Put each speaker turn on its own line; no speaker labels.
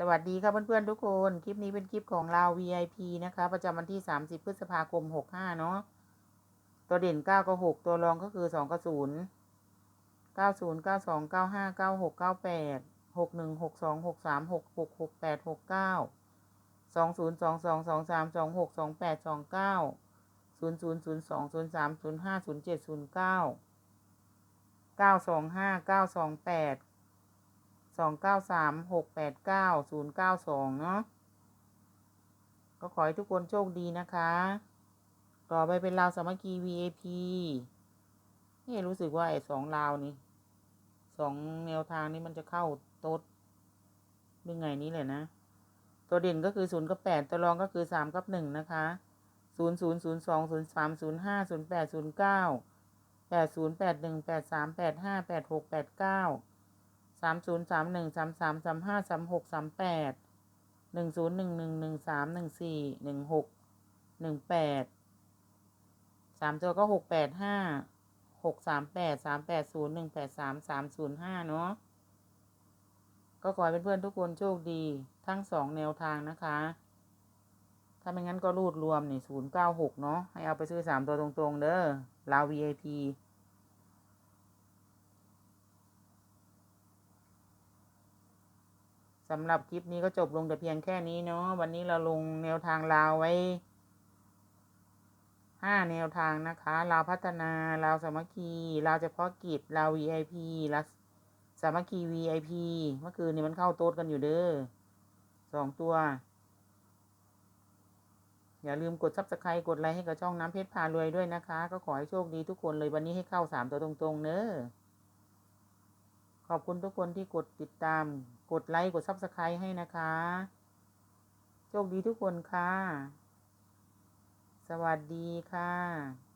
สวัสดีครับเพื่อนๆทุกคน คลิปนี้เป็นคลิปของเรา VIP นะคะ ประจำวันที่ 30 พฤษภาคม 65 เนาะ ตัวเด่น 9 กับ 6 ตัวรองก็คือ 2 กับ 0 90 92 95 96 98 61 62 63 66 68 69 20 22 23 26 28 29 00 02 03 05 07 09 925 928 สองเก้าสามหกแปดเก้าศูนย์เก้าสองเนาะก็ขอให้ทุกคนโชคดีนะคะ ต่อไปเป็นราวสามัคคี VAP นี่รู้สึกว่าไอ้สองราวนี้สองแนวทางนี้มันจะเข้าโต๊ดยังไงนี้เลยนะ ตัวเด่นก็คือศูนย์กับแปดตัวรองก็คือสามกับหนึ่งนะคะศูนย์ศูนย์ศูนย์สองศูนย์สามศูนย์ห้าศูนย์แปดศูนย์เก้าแปดศูนย์แปดหนึ่งแปดสามแปดห้าแปดหกแปดเก้า สามศูนย์สามหนึ่งสามสามสามห้าสามหกสามแปดหนึ่งศูนย์หนึ่งหนึ่งหนึ่งสามหนึ่งสี่หนึ่งหกหนึ่งแปดสามตัวก็หกแปดห้าหกสามแปดสามแปดศูนย์หนึ่งแปดสามสามศูนย์ห้าเนาะก็ขอให้เพื่อนๆทุกคนโชคดีทั้งสองแนวทางนะคะ ถ้าไม่งั้นก็รูดรวมนี่ศูนย์เก้าหกเนาะให้เอาไปซื้อสามตัวตรงๆ เด้อลาว VIP สำหรับคลิปนี้ก็จบลงแต่เพียงแค่นี้เนาะวันนี้เราลงแนวทางลาวไว้ห้าแนวทางนะคะลาวพัฒนาลาวสามัคคีลาวเฉพาะกิจลาว VIP ลาวสามัคคี VIP เมื่อคืนนี้มันเข้าโต๊ดกันอยู่เด้อสองตัว อย่าลืมกดซับสไครต์กดไลค์ให้กับช่องน้ำเพชรพารวยด้วยนะคะ ก็ขอให้โชคดีทุกคนเลยวันนี้ให้เข้าสามตัวตรงๆเนอะ ขอบคุณทุกคนที่กดติดตาม กดไลค์ กดซับสไครต์ให้นะคะ โชคดีทุกคนค่ะ สวัสดีค่ะ